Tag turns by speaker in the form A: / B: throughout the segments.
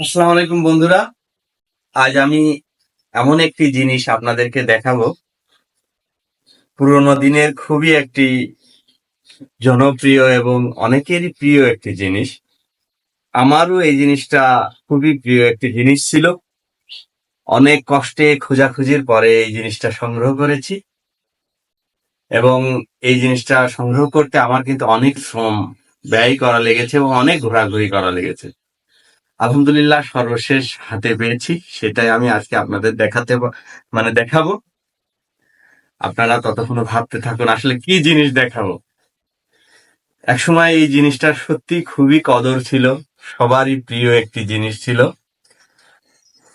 A: আসসালামু আলাইকুম বন্ধুরা। আজ আমি এমন একটি জিনিস আপনাদেরকে দেখাবো। পুরোনো দিনের খুবই একটি জনপ্রিয় এবং অনেকেরই প্রিয় একটি জিনিস। আমারও এই জিনিসটা খুবই প্রিয় একটি জিনিস ছিল। অনেক কষ্টে খোঁজাখুঁজির পরে এই জিনিসটা সংগ্রহ করেছি। এবং এই জিনিসটা সংগ্রহ করতে আমার কিন্তু অনেক শ্রম ব্যয় করা লেগেছে এবং অনেক ঘোরাঘুরি করা লেগেছে। আলহামদুলিল্লাহ, সর্বশেষ হাতে পেয়েছি। সেটাই আমি আজকে আপনাদের দেখাতে মানে দেখাবো। আপনারা ততক্ষণ ভাবতে থাকুন, আসলে কি জিনিস দেখাবো? একসময় এই জিনিসটা সত্যি খুবই কদর ছিল। সবারই প্রিয় একটি জিনিস ছিল।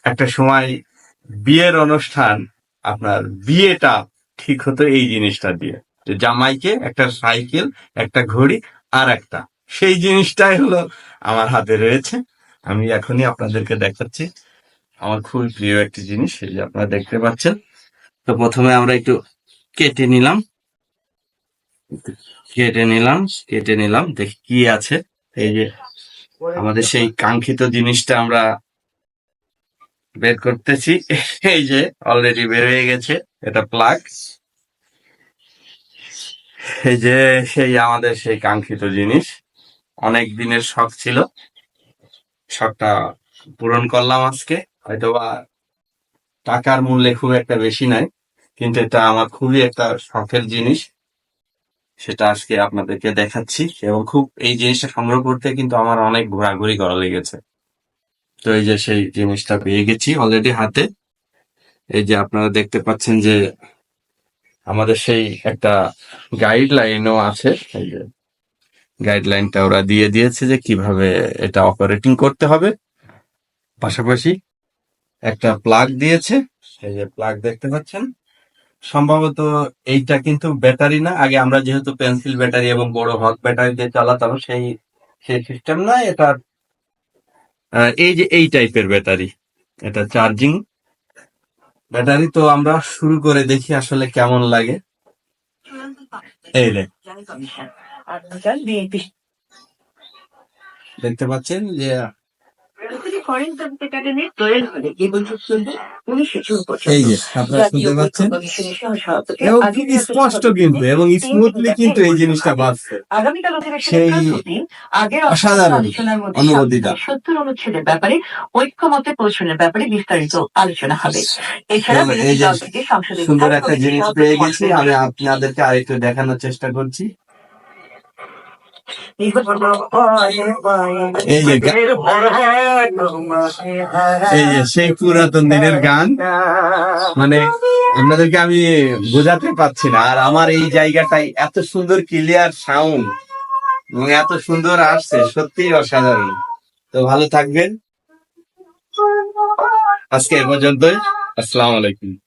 A: একটা সময় বিয়ের অনুষ্ঠান, আপনার বিয়েটা ঠিক হতো এই জিনিসটা দিয়ে। জামাইকে একটা সাইকেল, একটা ঘড়ি আর একটা। সেই জিনিসটাই হলো আমার হাতে রয়েছে। আমি এখনই আপনাদেরকে দেখাচ্ছি। আমার খুবই প্রিয় একটি জিনিস, এই যে আপনারা দেখতে পাচ্ছেন। তো প্রথমে আমরা একটু কেটে নিলাম। কেটে নিলাম কেটে নিলাম, দেখি কি আছে। এই যে আমাদের সেই কাঙ্ক্ষিত জিনিসটা আমরা বের করতেছি। এই যে অলরেডি বের হয়ে গেছে, এটা প্লাগ এই যে সেই আমাদের সেই কাঙ্ক্ষিত জিনিস। অনেক দিনের শখ ছিল। শখটা পূরণ করলাম আজকে। হয়তোবা টাকার মূল্যে খুব একটা বেশি নাই, কিন্তু এটা আমার খুবই একটা শখের জিনিস। সেটা আজকে আপনাদেরকে দেখাচ্ছি এবং খুব এই জিনিসটা সংগ্রহ করতে কিন্তু আমার অনেক ঘোরাঘুরি করা লেগেছে। তো এই যে সেই জিনিসটা পেয়ে গেছি অলরেডি হাতে। এই যে আপনারা দেখতে পাচ্ছেন যে আমাদের সেই একটা গাইডলাইনও আছে, এই যে গাইডলাইনটা ওরা দিয়ে দিয়েছে যে কীভাবে এটা অপারেটিং করতে হবে। পাশাপাশি একটা প্লাগ দিয়েছে, এই যে প্লাগ দেখতে পাচ্ছেন। সম্ভবত এইটা কিন্তু ব্যাটারি না, আগে আমরা যেহেতু পেন্সিল ব্যাটারি এবং বড় হক ব্যাটারি দিয়ে চালাতাম, সেই সেই সিস্টেম না, এটা এই যে এই টাইপের ব্যাটারি এটা চার্জিং ব্যাটারি তো আমরা শুরু করে দেখি আসলে কেমন লাগে। এই দেখতে পাচ্ছেন যে এই যে আপনারা শুনতে পাচ্ছেন? এবং স্পষ্ট কিন্তু এবং স্মুথলি কিন্তু এই জিনিসটা বাজছে সেই অসাধারণ অনুভূতিটা।
B: সত্তর অনুচ্ছেদের ব্যাপারে ঐক্যমতে পৌঁছানোর ব্যাপারে বিস্তারিত আলোচনা হবে। এছাড়া
A: যে সুন্দর একটা জিনিস পেয়ে গেছি আমি আপনাদেরকে আরেকটু দেখানোর চেষ্টা করছি। এই যে এই যে সেই পুরাতন দিনের গান মানে আপনাদেরকে আমি বোঝাতে পারছি না। আর আমার এই জায়গাটাই এত সুন্দর ক্লিয়ার সাউন্ড এবং এত সুন্দর আসছে, সত্যিই অসাধারণ। তো ভালো থাকবেন। আজকে এ পর্যন্তই। আসসালামু আলাইকুম।